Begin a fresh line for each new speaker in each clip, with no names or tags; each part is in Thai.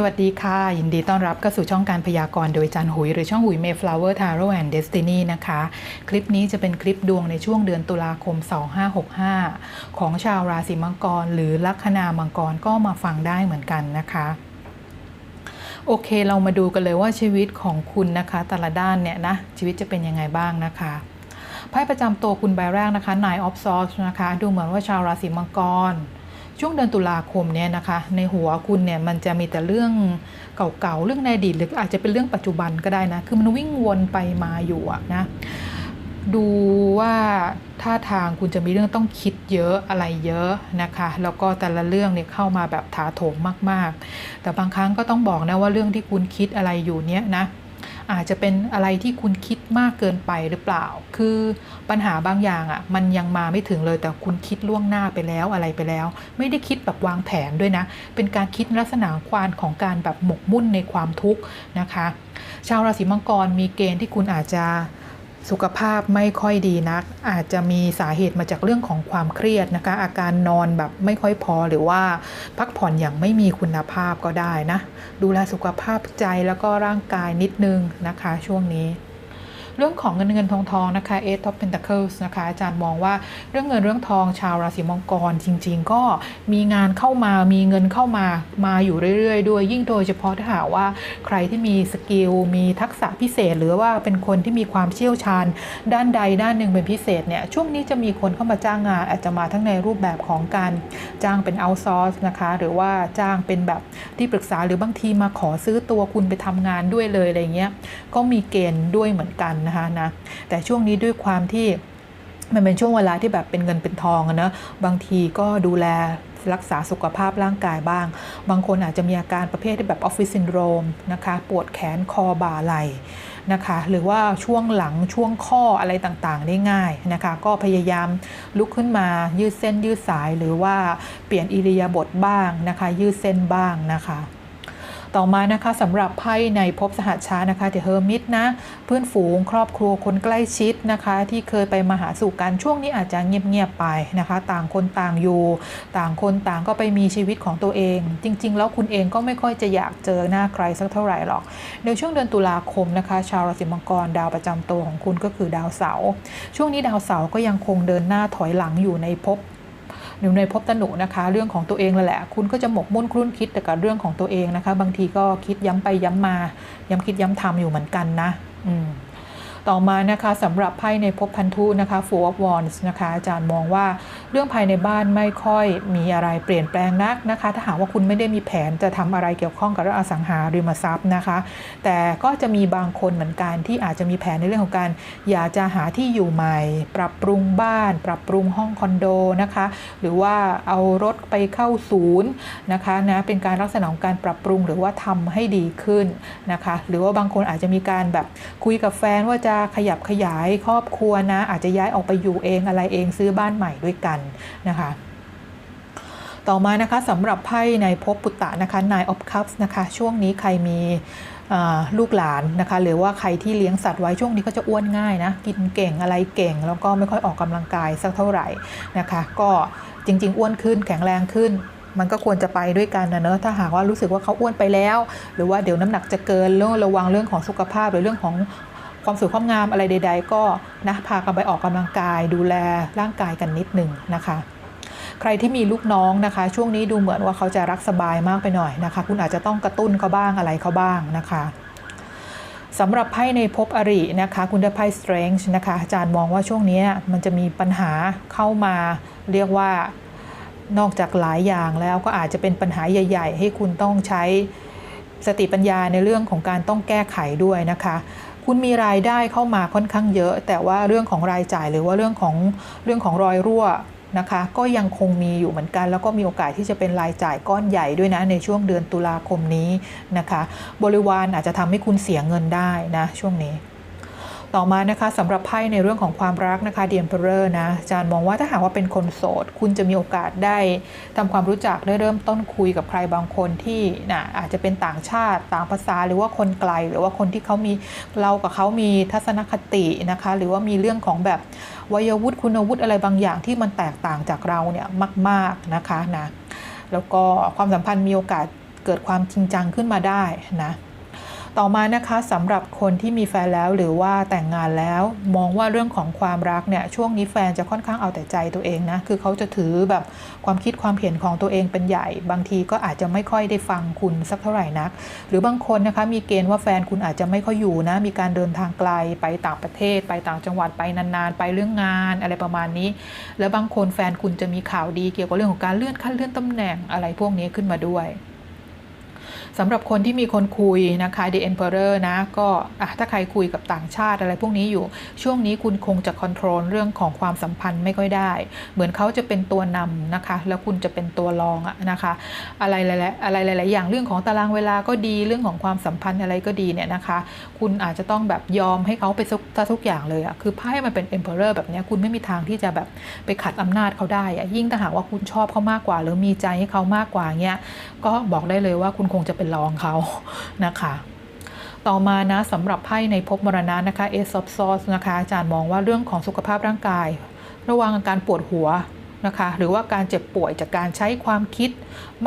สวัสดีค่ะ ยินดีต้อนรับเข้าสู่ช่องการพยากรณ์โดยจันหุย หรือช่องหุย Mayflower Tarot and Destiny นะคะ คลิปนี้จะเป็นคลิปดวงในช่วงเดือนตุลาคม 2565 ของชาวราศีมังกร หรือลัคนามังกรก็มาฟังได้เหมือนกันนะคะโอเค เรามาดูกันเลยว่าชีวิตของคุณนะคะ แต่ละด้านเนี่ยนะ ชีวิตจะเป็นยังไงบ้างนะคะไพ่ประจำตัวคุณใบแรกนะคะ Nine of Swords นะคะ ดูเหมือนว่าชาวราศีมังกร ช่วงเดือนตุลาคมเนี่ยนะคะ ในหัวคุณเนี่ยมันจะมีแต่เรื่องเก่าๆ เรื่องในอดีตหรืออาจจะเป็นเรื่องปัจจุบันก็ได้นะ คือมันวิ่งวนไปมาอยู่อะนะ ดูว่าท่าทางคุณจะมีเรื่องต้องคิดเยอะอะไรเยอะนะคะ แล้วก็แต่ละเรื่องเนี่ยเข้ามาแบบถาโถมมากๆ แต่บางครั้งก็ต้องบอกนะว่าเรื่องที่คุณคิดอะไรอยู่เนี้ยนะ อาจจะเป็นอะไรที่คุณคิดมากเกินไปหรือเปล่า คือปัญหาบางอย่างอะ่ะมันยังมาไม่ถึงเลยแต่คุณคิดล่วงหน้าไปแล้วอะไรไปแล้ว ไม่ได้คิดแบบวางแผนด้วยนะ เป็นการคิดลักษณะควานของการแบบหมกมุ่นในความทุกข์นะคะ ชาวราศีมังกรมีเกณฑ์ที่คุณอาจจะ สุขภาพไม่ค่อยดีนัก อาจจะมีสาเหตุมาจากเรื่องของความเครียดนะคะ อาการนอนแบบไม่ค่อยพอหรือว่าพักผ่อนอย่างไม่มีคุณภาพก็ได้นะ ดูแลสุขภาพใจแล้วก็ร่างกายนิดนึงนะคะช่วงนี้ เรื่องของเงินเงินทองทองนะคะ Eight of Pentacles นะคะอาจารย์มองว่าเรื่องเงินเรื่องทองชาวราศีมังกรจริง ๆ ก็มีงานเข้ามามีเงินเข้ามามาอยู่เรื่อยๆ ด้วยยิ่งโดยเฉพาะถ้าหากว่าใครที่มีสกิลมีทักษะพิเศษ หรือว่าเป็นคนที่มีความเชี่ยวชาญ ด้านใดด้านหนึ่งเป็นพิเศษเนี่ยช่วงนี้จะมีคนเข้ามาจ้างงาน อาจจะมาทั้งในรูปแบบของการจ้างเป็นเอาซอร์สนะคะหรือว่าจ้างเป็นแบบที่ปรึกษาหรือบางทีมาขอซื้อตัวคุณไปทำงานด้วยเลยอะไรเงี้ยก็มีเกณฑ์ด้วยเหมือนกันนะคะนะแต่ช่วงนี้ด้วยความที่มันเป็นช่วงเวลาที่แบบเป็นเงินเป็นทองนะบางทีก็ดูแลรักษาสุขภาพร่างกายบ้าง บางคนอาจจะมีอาการประเภทที่แบบออฟฟิศซินโดรมนะคะปวดแขนคอบ่าไหล่นะคะหรือว่าช่วงหลังช่วงข้ออะไรต่างๆ ได้ง่ายนะคะก็พยายามลุกขึ้นมายืดเส้นยืดสายหรือว่าเปลี่ยนอิริยาบถบ้างนะคะ ยืดเส้นบ้างนะคะ ต่อมานะคะสำหรับไพ่ในภพสหชานะคะเดอะเฮอร์มิตนะ เพื่อนฝูงครอบครัวคนใกล้ชิดนะคะ ที่เคยไปมาหาสู่กันช่วงนี้อาจจะเงียบๆไปนะคะ ต่างคนต่างอยู่ ต่างคนต่างก็ไปมีชีวิตของตัวเอง จริง ๆ แล้วคุณเองก็ไม่ค่อยจะอยากเจอหน้าใครสักเท่าไหร่หรอก ในช่วงเดือนตุลาคมนะคะ ชาวราศีมังกรดาวประจำตัวของคุณก็คือดาวเสาร์ช่วงนี้ดาวเสาร์ก็ยังคงเดินหน้าถอยหลังอยู่ในภพ หนูในพบตนุนะคะ เรื่องของตัวเองแหละ คุณก็จะหมกมุ่นครุ่นคิดแต่กับเรื่องของตัวเองนะคะ บางทีก็คิดย้ำไปย้ำมา ย้ำคิดย้ำทำอยู่เหมือนกันนะ อืม ต่อมานะคะสำหรับไพ่ในภพพันธุนะคะ Four of Wands นะคะอาจารย์มองว่าเรื่องภายในบ้านไม่ค่อยมีอะไรเปลี่ยนแปลงนักนะคะ ถ้าหากว่าคุณไม่ได้มีแผนจะทำอะไรเกี่ยวข้องกับเรื่องอสังหาริมทรัพย์นะคะ แต่ก็จะมีบางคนเหมือนกันที่อาจจะมีแผนในเรื่องของการ อยากจะหาที่อยู่ใหม่ ปรับปรุงบ้าน ปรับปรุงห้องคอนโดนะคะ หรือว่าเอารถไปเข้าศูนย์นะคะนะเป็นการลักษณะของการปรับปรุงหรือว่าทำให้ดีขึ้นนะคะ หรือว่าบางคนอาจจะมีการแบบคุยกับแฟนว่าจะขยับขยายครอบครัวนะ อาจจะย้ายออกไปอยู่เองอะไรเองซื้อบ้านใหม่ด้วยกันนะคะต่อมานะคะสำหรับไพ่ในภพปุตตะนะคะ Nine of Cups นะคะช่วงนี้ใครมีลูกหลานนะคะหรือว่าใครที่เลี้ยงสัตว์ไว้ช่วงนี้ก็จะอ้วนง่ายนะกินเก่งอะไรเก่ง แล้วก็ไม่ค่อยออกกำลังกายสักเท่าไหร่นะคะก็จริง ๆ อ้วนขึ้นแข็งแรงขึ้น มันก็ควรจะไปด้วยกันนะเนอะถ้าหากว่ารู้สึกว่าเขาอ้วนไปแล้ว หรือว่าเดี๋ยวน้ำหนักจะเกินเรื่องระวังเรื่องของสุขภาพหรือเรื่องของ ความสวยความงามอะไรใด ๆ ก็นะพากันไปออกกำลังกาย ดูแลร่างกายกันนิดหนึ่งนะคะ ใครที่มีลูกน้องนะคะ ช่วงนี้ดูเหมือนว่าเขาจะรักสบายมากไปหน่อยนะคะ คุณอาจจะต้องกระตุ้นเขาบ้างอะไรเขาบ้างนะคะสำหรับไพ่ในภพอรินะคะคุณได้ไพ่ strength นะคะอาจารย์มองว่าช่วงนี้มันจะมีปัญหาเข้ามาเรียกว่านอกจากหลายอย่างแล้วก็อาจจะเป็นปัญหาใหญ่ ๆ ให้คุณต้องใช้สติปัญญาในเรื่องของการต้องแก้ไขด้วยนะคะ คุณมีรายได้เข้ามาค่อนข้างเยอะ แต่ว่าเรื่องของรายจ่ายหรือว่าเรื่องของเรื่องของรอยรั่วนะคะ ก็ยังคงมีอยู่เหมือนกัน แล้วก็มีโอกาสที่จะเป็นรายจ่ายก้อนใหญ่ด้วยนะในช่วงเดือนตุลาคมนี้นะคะ บริวารอาจจะทำให้คุณเสียเงินได้นะช่วงนี้ ต่อมานะคะสำหรับไพ่ในเรื่องของความรักนะคะเดียนเพอร์นะอาจารย์มองว่าถ้าหากว่าเป็นคนโสด คุณจะมีโอกาสได้ทำความรู้จักได้เริ่มต้นคุยกับใครบางคนที่นะอาจจะเป็นต่างชาติต่างภาษาหรือว่าคนไกล หรือว่าคนที่เขามีเรากับเขามีทัศนคตินะคะหรือว่ามีเรื่องของแบบวัยวุฒิคุณวุฒิอะไรบางอย่างที่มันแตกต่างจากเราเนี่ยมาก ๆนะคะนะแล้วก็ความสัมพันธ์มีโอกาสเกิดความจริงจังขึ้นมาได้นะ ต่อมานะคะสำหรับคนที่มีแฟนแล้วหรือว่าแต่งงานแล้ว มองว่าเรื่องของความรักเนี่ยช่วงนี้แฟนจะค่อนข้างเอาแต่ใจตัวเองนะคือเขาจะถือแบบความคิดความเห็นของตัวเองเป็นใหญ่ บางทีก็อาจจะไม่ค่อยได้ฟังคุณสักเท่าไหร่นัก หรือบางคนนะคะมีเกณฑ์ว่าแฟนคุณอาจจะไม่ค่อยอยู่นะมีการเดินทางไกลไปต่างประเทศ ไปต่างจังหวัดไปนานๆ ไปเรื่องงานอะไรประมาณนี้ แล้วบางคนแฟนคุณจะมีข่าวดีเกี่ยวกับเรื่องของการเลื่อนขั้นเลื่อนตำแหน่งอะไรพวกนี้ขึ้นมาด้วย สำหรับคนที่มีคนคุยนะคะ The Emperor นะ ก็ถ้าใครคุยกับต่างชาติอะไรพวกนี้อยู่ ช่วงนี้คุณคงจะคอนโทรลเรื่องของความสัมพันธ์ไม่ค่อยได้ เหมือนเขาจะเป็นตัวนำนะคะ แล้วคุณจะเป็นตัวรองอะนะคะ อะไรหลายๆอะไรหลาย ๆ อย่างเรื่องของตารางเวลาก็ดีเรื่องของความสัมพันธ์อะไรก็ดีเนี่ยนะคะ คุณอาจจะต้องแบบยอมให้เขาไปทุกทุกอย่างเลยอะคือไพ่มันเป็น Emperor แบบนี้คุณไม่มีทางที่จะแบบไปขัดอำนาจเขาได้อะยิ่งถ้าหากว่าคุณชอบเขามากกว่า หรือมีใจให้เขามากกว่าเงี้ยก็บอกได้เลยว่าคุณคงจะเป็นรองเขานะคะต่อมานะสำหรับไพ่ในภพมรณะนะคะ Ace of Swords นะคะอาจารย์มองว่าเรื่องของสุขภาพร่างกาย ระวังอาการปวดหัว นะคะหรือว่าการเจ็บป่วยจากการใช้ความคิด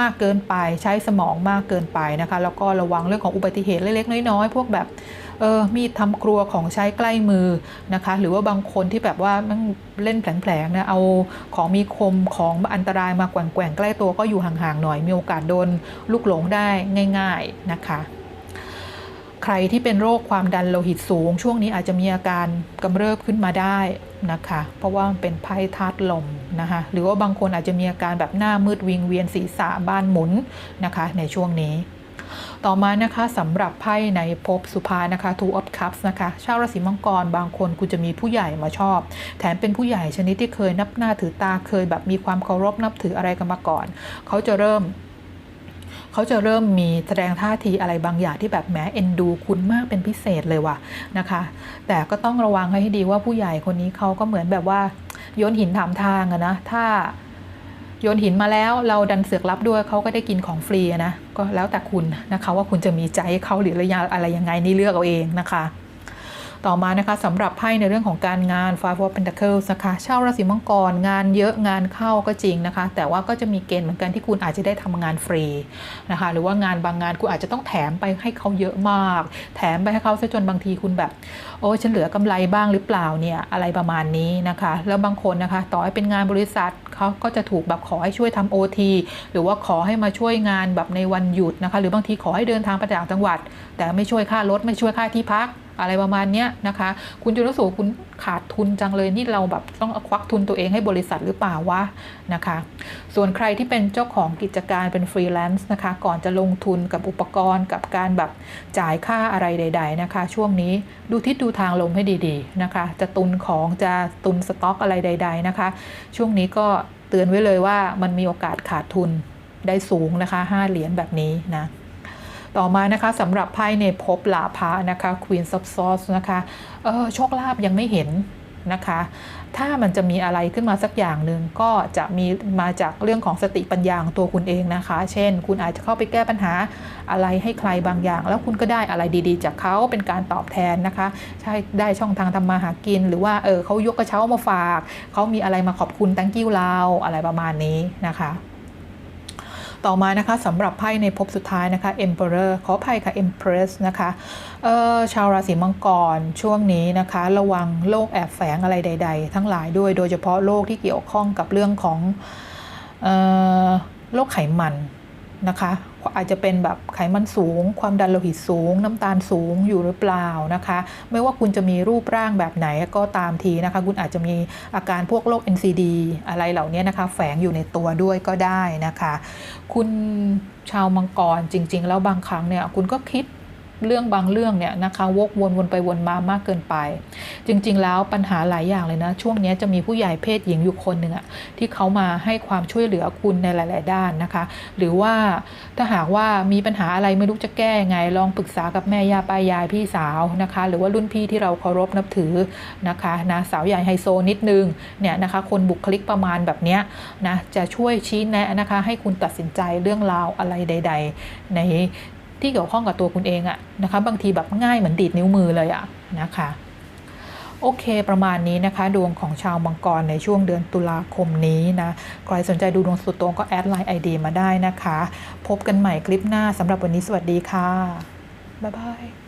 มากเกินไป ใช้สมองมากเกินไปนะคะแล้วก็ระวังเรื่องของอุบัติเหตุเล็กๆน้อยๆพวกแบบเออมีดทำครัวของใช้ใกล้มือนะคะหรือว่าบางคนที่แบบว่ามันเล่นแผลงๆนะเอาของมีคมของอันตรายมาแกว่งๆใกล้ตัวก็อยู่ห่างๆหน่อยมีโอกาสโดนลูกหลงได้ง่าย ๆนะคะ ใครที่เป็นโรคความดันโลหิตสูง ช่วงนี้อาจจะมีอาการกำเริบขึ้นมาได้นะคะ เพราะว่ามันเป็นไพ่ธาตุลมนะคะหรือว่าบางคนอาจจะมีอาการแบบหน้ามืดวิงเวียนศีรษะบ้านหมุนนะคะ ในช่วงนี้ ต่อมานะคะสำหรับไพ่ในภพสุภานะคะ Two of Cups นะคะชาวราศีมังกรบางคนคุณจะมีผู้ใหญ่มาชอบ แถมเป็นผู้ใหญ่ชนิดที่เคยนับหน้าถือตาเคยแบบมีความเคารพนับถืออะไรกันมาก่อน เขาจะเริ่ม เขาจะเริ่มมีแสดงท่าทีอะไรบางอย่างที่แบบแหมเอ็นดูคุณมากเป็นพิเศษเลยว่ะนะคะ แต่ก็ต้องระวังให้ดีว่าผู้ใหญ่คนนี้เขาก็เหมือนแบบว่าโยนหินถามทางอะนะถ้าโยนหินมาแล้วเราดันเสือกรับด้วยเขาก็ได้กินของฟรีนะก็แล้วแต่คุณนะคะว่าคุณจะมีใจเขาหรืออะไรยังไงนี่เลือกเอาเองนะคะ ต่อมานะคะสำหรับไพ่ในเรื่องของการงาน Five of Pentacles นะคะชาวราศีมังกรงานเยอะงานเข้าก็จริงนะคะ แต่ว่าก็จะมีเกณฑ์เหมือนกันที่คุณอาจจะได้ทำงานฟรีนะคะ หรือว่างานบางงานคุณอาจจะต้องแถมไปให้เขาเยอะมาก แถมไปให้เขาซะจนบางทีคุณแบบ โอ้ฉันเหลือกำไรบ้างหรือเปล่าเนี่ยอะไรประมาณนี้นะคะ แล้วบางคนนะคะ ต่อให้เป็นงานบริษัทเขาก็จะถูกแบบขอให้ช่วยทำโอทีหรือว่าขอให้มาช่วยงานแบบในวันหยุดนะคะ หรือบางทีขอให้เดินทางไปต่างจังหวัด แต่ไม่ช่วยค่ารถไม่ช่วยค่าที่พักอะไรประมาณเนี้ยนะคะ คุณจะรู้สึกว่าคุณขาดทุนจังเลยนี่เราแบบต้องควักทุนตัวเองให้บริษัทหรือเปล่าวะนะคะ ส่วนใครที่เป็นเจ้าของกิจการเป็นฟรีแลนซ์นะคะ ก่อนจะลงทุนกับอุปกรณ์กับการแบบจ่ายค่าอะไรใด ๆนะคะ ช่วงนี้ดูทิศดูทางลมให้ดีๆนะคะ จะตุนของจะตุนสต็อกอะไรใด ๆนะคะ ช่วงนี้ก็เตือนไว้เลยว่ามันมีโอกาสขาดทุนได้สูงนะคะ 5 เหรียญแบบนี้นะ ต่อมานะคะสำหรับไพ่ในภพลาภะนะคะ Queen of Swords นะคะเออโชคลาภยังไม่เห็นนะคะ ถ้ามันจะมีอะไรขึ้นมาสักอย่างหนึ่งก็จะมีมาจากเรื่องของสติปัญญาของตัวคุณเองนะคะ เช่น คุณอาจจะเข้าไปแก้ปัญหาอะไรให้ใครบางอย่าง แล้วคุณก็ได้อะไรดีๆ จากเขาเป็นการตอบแทนนะคะ ใช่ได้ช่องทางทำมาหากิน หรือว่าเออเขายกกระเช้ามาฝากเขามีอะไรมาขอบคุณ thank you เราอะไรประมาณนี้นะคะ ต่อมานะคะสำหรับไพ่ในภพสุดท้ายนะคะ Emperor ขออภัยค่ะ Empress นะคะเออชาวราศีมังกรช่วงนี้นะคะ ระวังโรคแอบแฝงอะไรใด ๆ ทั้งหลายด้วยโดยเฉพาะโรคที่เกี่ยวข้องกับเรื่องของออโรคไขมันนะคะ อาจจะเป็นแบบไขมันสูง ความดันโลหิตสูง น้ำตาลสูงอยู่หรือเปล่านะคะ ไม่ว่าคุณจะมีรูปร่างแบบไหนก็ตามทีนะคะ คุณอาจจะมีอาการพวกโรค NCD อะไรเหล่านี้นะคะ แฝงอยู่ในตัวด้วยก็ได้นะคะ คุณชาวมังกรจริง ๆ แล้วบางครั้งเนี่ยคุณก็คิด เรื่องบางเรื่องเนี่ยนะคะวกวนวนไปวนมามากเกินไป จริง ๆ แล้วปัญหาหลายอย่างเลยนะ ช่วงนี้จะมีผู้ใหญ่เพศหญิงอยู่คนหนึ่งอะที่เขามาให้ความช่วยเหลือคุณในหลาย ๆ ด้านนะคะ หรือว่าถ้าหากว่ามีปัญหาอะไรไม่รู้จะแก้ยังไง ลองปรึกษากับแม่ย่าป้ายายพี่สาวนะคะ หรือว่ารุ่นพี่ที่เราเคารพนับถือนะคะนะสาวใหญ่ไฮโซนิดนึงเนี่ยนะคะคนบุคลิกประมาณแบบเนี้ยนะจะช่วยชี้แนะนะคะ ให้คุณตัดสินใจเรื่องราวอะไรใด ๆ ใน ที่เกี่ยวข้องกับตัวคุณเองอะนะคะ บางทีแบบง่ายเหมือนดีดนิ้วมือเลยอะนะคะโอเค ประมาณนี้นะคะ ดวงของชาวมังกรในช่วงเดือนตุลาคมนี้นะ ใครสนใจดูดวงสุดตรงก็แอดไลน์ไอดีมาได้นะคะ พบกันใหม่คลิปหน้าสำหรับวันนี้สวัสดีค่ะ บ๊ายบาย